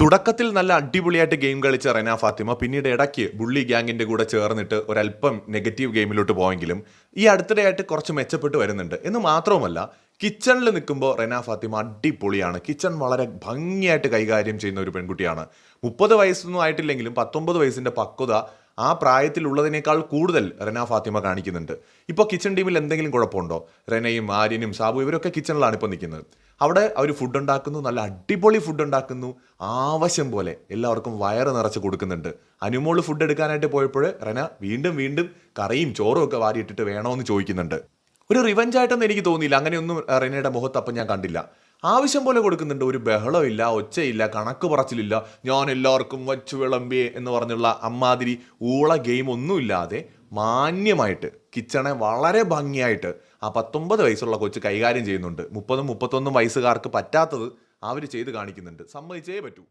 തുടക്കത്തിൽ നല്ല അടിപൊളിയായിട്ട് ഗെയിം കളിച്ച റെന ഫാത്തിമ പിന്നീട് ഇടയ്ക്ക് ബുള്ളി ഗ്യാങ്ങിന്റെ കൂടെ ചേർന്നിട്ട് ഒരല്പം നെഗറ്റീവ് ഗെയിമിലോട്ട് പോയെങ്കിലും ഈ അടുത്തിടെയായിട്ട് കുറച്ച് മെച്ചപ്പെട്ട് വരുന്നുണ്ട്. എന്ന് മാത്രവുമല്ല കിച്ചണിൽ നിൽക്കുമ്പോൾ റെന ഫാത്തിമ അടിപൊളിയാണ്. കിച്ചൺ വളരെ ഭംഗിയായിട്ട് കൈകാര്യം ചെയ്യുന്ന ഒരു പെൺകുട്ടിയാണ്. മുപ്പത് വയസ്സൊന്നും ആയിട്ടില്ലെങ്കിലും പത്തൊമ്പത് വയസ്സിന്റെ പക്വത ആ പ്രായത്തിലുള്ളതിനേക്കാൾ കൂടുതൽ റെന ഫാത്തിമ കാണിക്കുന്നുണ്ട്. ഇപ്പോൾ കിച്ചൺ ടീമിൽ എന്തെങ്കിലും കുഴപ്പമുണ്ടോ? റെനയും ആര്യനും സാബു ഇവരൊക്കെ കിച്ചണിലാണ് ഇപ്പോൾ നിൽക്കുന്നത്. അവിടെ അവർ ഫുഡ് ഉണ്ടാക്കുന്നു നല്ല അടിപൊളി ഫുഡ് ഉണ്ടാക്കുന്നു ആവശ്യം പോലെ എല്ലാവർക്കും വയറ് നിറച്ച് കൊടുക്കുന്നുണ്ട്. അനുമോൾ ഫുഡ് എടുക്കാനായിട്ട് പോയപ്പോൾ റെന വീണ്ടും വീണ്ടും കറിയും ചോറും ഒക്കെ വാരിയിട്ടിട്ട് വേണമെന്ന് ചോദിക്കുന്നുണ്ട്. ഒരു റിവഞ്ച് ആയിട്ടൊന്നും എനിക്ക് തോന്നിയില്ല. അങ്ങനെയൊന്നും റെനയുടെ മുഖത്ത് അപ്പം ഞാൻ കണ്ടില്ല. ആവശ്യം പോലെ കൊടുക്കുന്നുണ്ട്. ഒരു ബഹളമില്ല ഒച്ചയില്ല കണക്ക് പറച്ചിലില്ല. ഞാൻ എല്ലാവർക്കും വച്ചു വിളമ്പിയേ എന്ന് പറഞ്ഞുള്ള അമ്മാതിരി ഊള ഗെയിം ഒന്നുമില്ലാതെ മാന്യമായിട്ട് കിച്ചണെ വളരെ ഭംഗിയായിട്ട് ആ പത്തൊമ്പത് വയസ്സുള്ള കൊച്ച് കൈകാര്യം ചെയ്യുന്നുണ്ട്. മുപ്പതും മുപ്പത്തൊന്നും വയസ്സുകാർക്ക് പറ്റാത്തത് അവർ ചെയ്ത് കാണിക്കുന്നുണ്ട്. സമ്മതിച്ചേ പറ്റൂ.